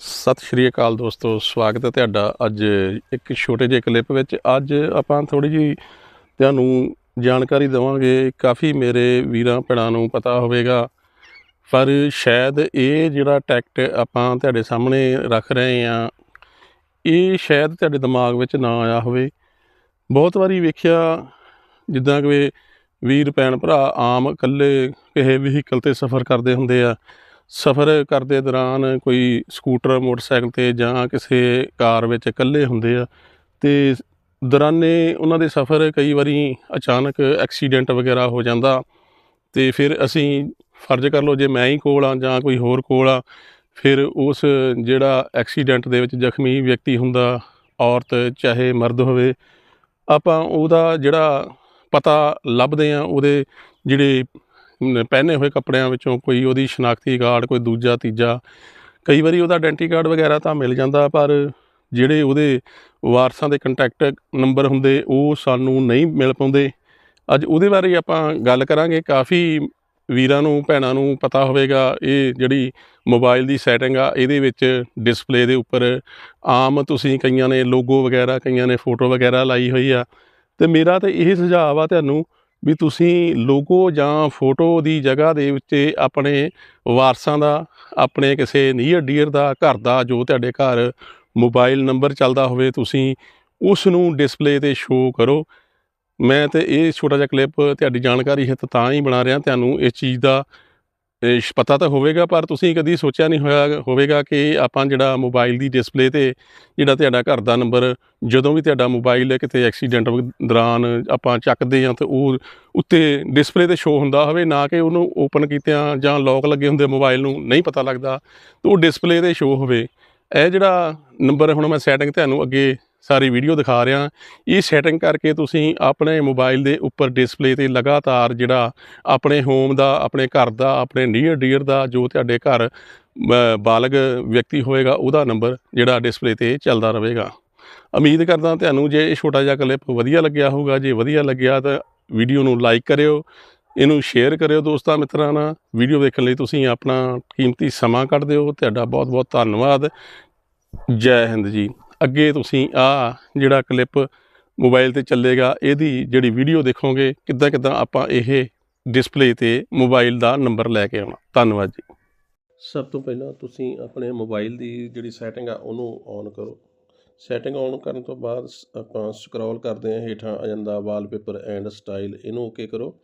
ਸਤਿ ਸ਼੍ਰੀ ਅਕਾਲ ਦੋਸਤੋ, ਸਵਾਗਤ ਹੈ ਤੁਹਾਡਾ ਅੱਜ ਇੱਕ ਛੋਟੇ ਜਿਹੇ ਕਲਿੱਪ ਵਿੱਚ। ਅੱਜ ਆਪਾਂ ਥੋੜੀ ਜੀ ਤੁਹਾਨੂੰ ਜਾਣਕਾਰੀ ਦੇਵਾਂਗੇ। ਕਾਫੀ ਮੇਰੇ ਵੀਰਾਂ, ਭੈਣਾਂ ਨੂੰ ਪਤਾ ਹੋਵੇਗਾ। ਪਰ ਸ਼ਾਇਦ ਇਹ ਜਿਹੜਾ ਟੈਕਟ ਆਪਾਂ ਤੁਹਾਡੇ ਸਾਹਮਣੇ ਰੱਖ ਰਹੇ ਆ ਇਹ ਸ਼ਾਇਦ ਤੁਹਾਡੇ ਦਿਮਾਗ ਵਿੱਚ ਨਾ ਆਇਆ ਹੋਵੇ। ਬਹੁਤ ਵਾਰੀ ਵੇਖਿਆ, ਜਿੱਦਾਂ ਕਿ ਵੀਰ, ਭੈਣ, ਭਰਾ ਆਮ ਇਕੱਲੇ ਕਿਸੇ ਵਹੀਕਲ ਤੇ ਸਫ਼ਰ ਕਰਦੇ ਹੁੰਦੇ ਆ। ਸਫ਼ਰ ਕਰਦੇ ਦੌਰਾਨ ਕੋਈ ਸਕੂਟਰ, ਮੋਟਰਸਾਈਕਲ ਤੇ ਜਾਂ ਕਿਸੇ ਕਾਰ ਵਿੱਚ ਇਕੱਲੇ ਹੁੰਦੇ ਆ ਤੇ ਦੌਰਾਨੇ ਉਹਨਾਂ ਦੇ ਸਫ਼ਰ ਕਈ ਵਾਰੀ ਅਚਾਨਕ ਐਕਸੀਡੈਂਟ ਵਗੈਰਾ ਹੋ ਜਾਂਦਾ ਤੇ ਫਿਰ ਅਸੀਂ ਫਰਜ਼ ਕਰ ਲਓ ਜੇ ਮੈਂ ਹੀ ਕੋਲ ਆ ਜਾਂ ਕੋਈ ਹੋਰ ਕੋਲ ਆ, ਫਿਰ ਉਸ ਜਿਹੜਾ ਐਕਸੀਡੈਂਟ ਦੇ ਵਿੱਚ ਜ਼ਖਮੀ ਵਿਅਕਤੀ ਹੁੰਦਾ, ਔਰਤ ਚਾਹੇ ਮਰਦ ਹੋਵੇ, ਆਪਾਂ ਉਹਦਾ ਜਿਹੜਾ ਪਤਾ ਲੱਭਦੇ ਆ, ਉਹਦੇ ਜਿਹੜੇ ਪਹਿਨੇ ਹੋਏ ਕੱਪੜਿਆਂ ਵਿੱਚੋਂ ਕੋਈ ਉਹਦੀ ਸ਼ਨਾਖਤੀ ਕਾਰਡ, ਕੋਈ ਦੂਜਾ, ਤੀਜਾ। ਕਈ ਵਾਰੀ ਉਹਦਾ ਆਇਡੈਂਟੀ ਕਾਰਡ ਵਗੈਰਾ ਤਾਂ ਮਿਲ ਜਾਂਦਾ, ਪਰ ਜਿਹੜੇ ਉਹਦੇ ਵਾਰਸਾਂ ਦੇ ਕੰਟੈਕਟ ਨੰਬਰ ਹੁੰਦੇ, ਉਹ ਸਾਨੂੰ ਨਹੀਂ ਮਿਲ ਪਾਉਂਦੇ। ਅੱਜ ਉਹਦੇ ਬਾਰੇ ਆਪਾਂ ਗੱਲ ਕਰਾਂਗੇ। ਕਾਫੀ ਵੀਰਾਂ ਨੂੰ, ਭੈਣਾਂ ਨੂੰ ਪਤਾ ਹੋਵੇਗਾ, ਇਹ ਜਿਹੜੀ ਮੋਬਾਈਲ ਦੀ ਸੈਟਿੰਗ ਆ, ਇਹਦੇ ਵਿੱਚ ਡਿਸਪਲੇ ਦੇ ਉੱਪਰ ਆਮ ਤੁਸੀਂ ਕਈਆਂ ਨੇ ਲੋਗੋ ਵਗੈਰਾ, ਕਈਆਂ ਨੇ ਫੋਟੋ ਵਗੈਰਾ ਲਾਈ ਹੋਈ ਆ। ਤੇ ਮੇਰਾ ਤਾਂ ਇਹ ਸੁਝਾਅ ਆ ਤੁਹਾਨੂੰ ਵੀ ਤੁਸੀਂ ਲੋਗੋ ਜਾਂ ਫੋਟੋ ਦੀ ਜਗ੍ਹਾ ਦੇ ਉੱਤੇ ਆਪਣੇ ਵਾਰਸਾਂ ਦਾ, ਆਪਣੇ ਕਿਸੇ ਨੀਅਰ ਡੀਅਰ ਦਾ, ਘਰ ਦਾ ਜੋ ਤੁਹਾਡੇ ਘਰ ਮੋਬਾਈਲ ਨੰਬਰ ਚੱਲਦਾ ਹੋਵੇ, ਤੁਸੀਂ ਉਸ ਨੂੰ ਡਿਸਪਲੇ ਤੇ ਸ਼ੋਅ ਕਰੋ। ਮੈਂ ਤੇ ਇਹ ਛੋਟਾ ਜਿਹਾ ਕਲਿੱਪ ਤੁਹਾਡੀ ਜਾਣਕਾਰੀ ਹਿੱਤ ਤਾਂ ਹੀ ਬਣਾ ਰਿਹਾ, ਤੁਹਾਨੂੰ ਇਸ ਚੀਜ਼ ਦਾ ਪਤਾ ਤਾਂ ਹੋਵੇਗਾ, ਪਰ ਤੁਸੀਂ ਕਦੀ ਸੋਚਿਆ ਨਹੀਂ ਹੋਇਆ ਹੋਵੇਗਾ ਕਿ ਆਪਾਂ ਜਿਹੜਾ ਮੋਬਾਈਲ ਦੀ ਡਿਸਪਲੇ ਤੇ ਜਿਹੜਾ ਤੁਹਾਡਾ ਘਰ ਦਾ ਨੰਬਰ ਜਦੋਂ ਵੀ ਤੁਹਾਡਾ ਮੋਬਾਈਲ ਕਿਤੇ ਐਕਸੀਡੈਂਟ ਦੌਰਾਨ ਆਪਾਂ ਚੱਕਦੇ ਹਾਂ ਤੇ ਉਹ ਉੱਤੇ ਡਿਸਪਲੇ ਤੇ ਸ਼ੋ ਹੁੰਦਾ ਹੋਵੇ, ਨਾ ਕਿ ਉਹਨੂੰ ਓਪਨ ਕੀਤਿਆਂ ਜਾਂ ਲੌਕ ਲੱਗੇ ਹੁੰਦੇ ਮੋਬਾਈਲ ਨੂੰ, ਨਹੀਂ ਪਤਾ ਲੱਗਦਾ। ਤੇ ਉਹ ਡਿਸਪਲੇ ਤੇ ਸ਼ੋ ਹੋਵੇ। ਇਹ ਜਿਹੜਾ ਨੰਬਰ ਹੁਣ ਮੈਂ ਸੈਟਿੰਗ ਤੁਹਾਨੂੰ ਅੱਗੇ ਸਾਰੀ ਵੀਡੀਓ ਦਿਖਾ ਰਿਹਾ। ਇਹ ਸੈਟਿੰਗ ਕਰਕੇ ਤੁਸੀਂ ਆਪਣੇ ਮੋਬਾਈਲ ਦੇ ਉੱਪਰ ਡਿਸਪਲੇ ਤੇ ਲਗਾਤਾਰ ਜਿਹੜਾ ਆਪਣੇ ਹੋਮ ਦਾ ਆਪਣੇ ਘਰ ਦਾ ਆਪਣੇ ਨੀਅਰ ਡੀਅਰ ਦਾ ਜੋ ਤੁਹਾਡੇ ਘਰ ਅ, ਬਾਲਗ ਵਿਅਕਤੀ ਹੋਏਗਾ ਉਹਦਾ ਨੰਬਰ ਜਿਹੜਾ ਡਿਸਪਲੇ ਤੇ ਚੱਲਦਾ ਰਹੇਗਾ। ਉਮੀਦ ਕਰਦਾ ਤੁਹਾਨੂੰ ਜੇ ਇਹ ਛੋਟਾ ਜਿਹਾ ਕਲਿੱਪ ਵਧੀਆ ਲੱਗਿਆ ਹੋਊਗਾ। ਜੇ ਵਧੀਆ ਲੱਗਿਆ ਤਾਂ ਵੀਡੀਓ ਨੂੰ ਲਾਈਕ ਕਰਿਓ ਇਹਨੂੰ ਸ਼ੇਅਰ ਕਰਿਓ ਦੋਸਤਾਂ ਮਿੱਤਰਾਂ ਨਾਲ। ਵੀਡੀਓ ਦੇਖਣ ਲਈ ਤੁਸੀਂ ਆਪਣਾ ਕੀਮਤੀ ਸਮਾਂ ਕੱਢ ਦਿਓ। ਤੁਹਾਡਾ ਬਹੁਤ ਬਹੁਤ ਧੰਨਵਾਦ। ਜੈ ਹਿੰਦ ਜੀ। ਅੱਗੇ ਤੁਸੀਂ ਆ ਜਿਹੜਾ ਕਲਿੱਪ ਮੋਬਾਈਲ ਤੇ ਚੱਲੇਗਾ, ਇਹਦੀ ਜਿਹੜੀ ਵੀਡੀਓ ਦੇਖੋਗੇ, ਕਿੱਦਾਂ ਕਿੱਦਾਂ ਆਪਾਂ ਇਹ ਡਿਸਪਲੇ ਤੇ ਮੋਬਾਈਲ ਦਾ ਨੰਬਰ ਲੈ ਕੇ ਆਉਣਾ। ਧੰਨਵਾਦ ਜੀ। ਸਭ ਤੋਂ ਪਹਿਲਾਂ ਤੁਸੀਂ ਆਪਣੇ ਮੋਬਾਈਲ ਦੀ ਜਿਹੜੀ ਸੈਟਿੰਗ ਆ, ਉਹਨੂੰ ਔਨ ਕਰੋ। ਸੈਟਿੰਗ ਔਨ ਕਰਨ ਤੋਂ ਬਾਅਦ ਸ- ਆਪਾਂ ਸਕਰੋਲ ਕਰਦੇ ਹਾਂ ਹੇਠਾਂ ਆ ਜਾਂਦਾ ਵਾਲਪੇਪਰ ਐਂਡ ਸਟਾਈਲ ਇਹਨੂੰ ਓਕੇ ਕਰੋ।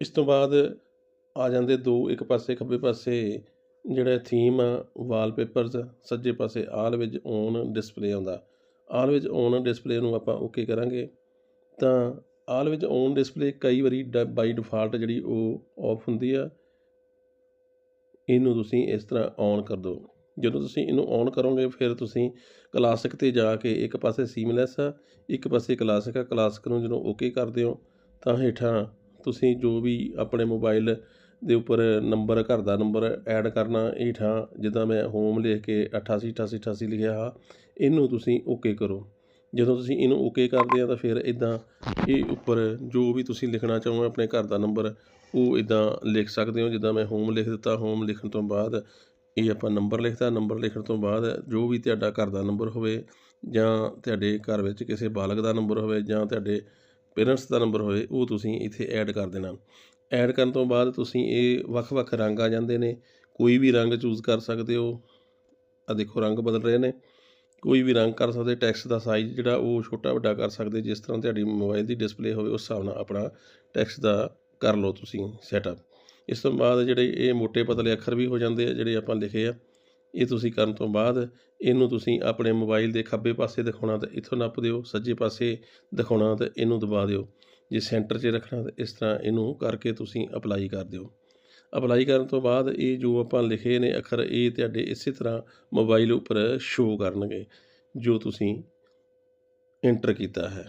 ਇਸ ਤੋਂ ਬਾਅਦ ਆ ਜਾਂਦੇ ਦੋ, ਇੱਕ ਪਾਸੇ ਖੱਬੇ ਪਾਸੇ ਜਿਹੜਾ ਥੀਮ ਆ ਵਾਲਪੇਪਰਸ ਸੱਜੇ ਪਾਸੇ ਆਲ ਵਿੱਚ ਔਨ ਡਿਸਪਲੇ ਆਉਂਦਾ। ਆਲ ਵਿੱਚ ਔਨ ਡਿਸਪਲੇ ਨੂੰ ਆਪਾਂ ਓਕੇ ਕਰਾਂਗੇ। ਤਾਂ ਆਲ ਵਿੱਚ ਔਨ ਡਿਸਪਲੇ ਕਈ ਵਾਰੀ ਬਾਈ ਡਿਫਾਲਟ ਜਿਹੜੀ ਉਹ ਆਫ ਹੁੰਦੀ ਆ, ਇਹਨੂੰ ਤੁਸੀਂ ਇਸ ਤਰ੍ਹਾਂ ਔਨ ਕਰ ਦਿਓ। ਜਦੋਂ ਤੁਸੀਂ ਇਹਨੂੰ ਔਨ ਕਰੋਗੇ, ਫਿਰ ਤੁਸੀਂ ਕਲਾਸਿਕ ਤੇ ਜਾ ਕੇ ਇੱਕ ਪਾਸੇ ਸੀਮਲੈਸ ਆ, ਇੱਕ ਪਾਸੇ ਕਲਾਸਿਕ ਆ। ਕਲਾਸਿਕ ਨੂੰ ਜਦੋਂ ਓਕੇ ਕਰਦੇ ਹੋ, ਤਾਂ ਹੇਠਾਂ ਤੁਸੀਂ ਜੋ ਵੀ ਆਪਣੇ ਮੋਬਾਈਲ ਦੇ ਉੱਪਰ ਨੰਬਰ, ਘਰ ਦਾ ਨੰਬਰ ਐਡ ਕਰਨਾ ਹੇਠਾਂ ਜਿੱਦਾਂ ਮੈਂ ਹੋਮ ਲਿਖ ਕੇ 88 88 88 ਲਿਖਿਆ ਆ ਇਹਨੂੰ ਤੁਸੀਂ ਓਕੇ ਕਰੋ। ਜਦੋਂ ਤੁਸੀਂ ਇਹਨੂੰ ਓਕੇ ਕਰਦੇ ਆ ਤਾਂ ਫਿਰ ਇਦਾਂ ਇਹ ਉੱਪਰ ਜੋ ਵੀ ਤੁਸੀਂ ਲਿਖਣਾ ਚਾਹੋ ਆਪਣੇ ਘਰ ਦਾ ਨੰਬਰ, ਉਹ ਇਦਾਂ ਲਿਖ ਸਕਦੇ ਹੋ। ਜਿੱਦਾਂ ਮੈਂ ਹੋਮ ਲਿਖ ਦਿੱਤਾ ਹੋਮ ਲਿਖਣ ਤੋਂ ਬਾਅਦ ਇਹ ਆਪਾਂ ਨੰਬਰ ਲਿਖਤਾ, ਨੰਬਰ ਲਿਖਣ ਤੋਂ ਬਾਅਦ ਜੋ ਵੀ ਤੁਹਾਡਾ ਘਰ ਦਾ ਨੰਬਰ ਹੋਵੇ ਜਾਂ ਤੁਹਾਡੇ ਘਰ ਵਿੱਚ ਕਿਸੇ ਬਾਲਗ ਦਾ ਨੰਬਰ ਹੋਵੇ ਜਾਂ ਤੁਹਾਡੇ ਪੇਰੈਂਟਸ ਦਾ ਨੰਬਰ ਹੋਵੇ, ਉਹ ਤੁਸੀਂ ਇੱਥੇ ਐਡ ਕਰ ਦੇਣਾ। ਐਡ ਕਰਨ ਤੋਂ ਬਾਅਦ ਤੁਸੀਂ ਇਹ ਵੱਖ-ਵੱਖ ਰੰਗ ਆ ਜਾਂਦੇ ਨੇ। ਕੋਈ ਵੀ ਰੰਗ ਚੂਜ਼ ਕਰ ਸਕਦੇ ਹੋ। ਆ ਦੇਖੋ ਰੰਗ ਬਦਲ ਰਹੇ ਨੇ। ਕੋਈ ਵੀ ਰੰਗ ਕਰ ਸਕਦੇ ਟੈਕਸਟ ਦਾ ਸਾਈਜ਼ ਜਿਹੜਾ ਉਹ ਛੋਟਾ ਵੱਡਾ ਕਰ ਸਕਦੇ। ਜਿਸ ਤਰ੍ਹਾਂ ਤੁਹਾਡੀ ਮੋਬਾਈਲ ਦੀ ਡਿਸਪਲੇ ਹੋਵੇ, ਉਸ ਹਿਸਾਬ ਨਾਲ ਆਪਣਾ ਟੈਕਸਟ ਦਾ ਕਰ ਲਓ ਤੁਸੀਂ ਸੈਟਅਪ ਇਸ ਤੋਂ ਬਾਅਦ ਜਿਹੜੇ ਇਹ ਮੋٹے ਪਤਲੇ ਅੱਖਰ ਵੀ ਹੋ ਜਾਂਦੇ ਆ, ਜਿਹੜੇ ਆਪਾਂ ਲਿਖੇ ਆ, ਇਹ ਤੁਸੀਂ ਕਰਨ ਤੋਂ ਬਾਅਦ ਇਹਨੂੰ ਤੁਸੀਂ ਆਪਣੇ ਮੋਬਾਈਲ ਦੇ ਖੱਬੇ ਪਾਸੇ ਦਿਖਾਉਣਾ ਤਾਂ ਇੱਥੋਂ ਨੱਪ ਦਿਓ, ਸੱਜੇ ਪਾਸੇ ਦਿਖਾਉਣਾ ਤਾਂ ਇਹਨੂੰ ਦਬਾ ਦਿਓ। ਜੇ ਸੈਂਟਰ 'ਚ ਰੱਖਣਾ ਤਾਂ ਇਸ ਤਰ੍ਹਾਂ ਇਹਨੂੰ ਕਰਕੇ ਤੁਸੀਂ ਅਪਲਾਈ ਕਰ ਦਿਓ। ਅਪਲਾਈ ਕਰਨ ਤੋਂ ਬਾਅਦ ਇਹ ਜੋ ਆਪਾਂ ਲਿਖੇ ਨੇ ਅੱਖਰ, ਇਹ ਤੁਹਾਡੇ ਇਸੇ ਤਰ੍ਹਾਂ ਮੋਬਾਈਲ ਉੱਪਰ ਸ਼ੋ ਕਰਨਗੇ, ਜੋ ਤੁਸੀਂ ਐਂਟਰ ਕੀਤਾ ਹੈ।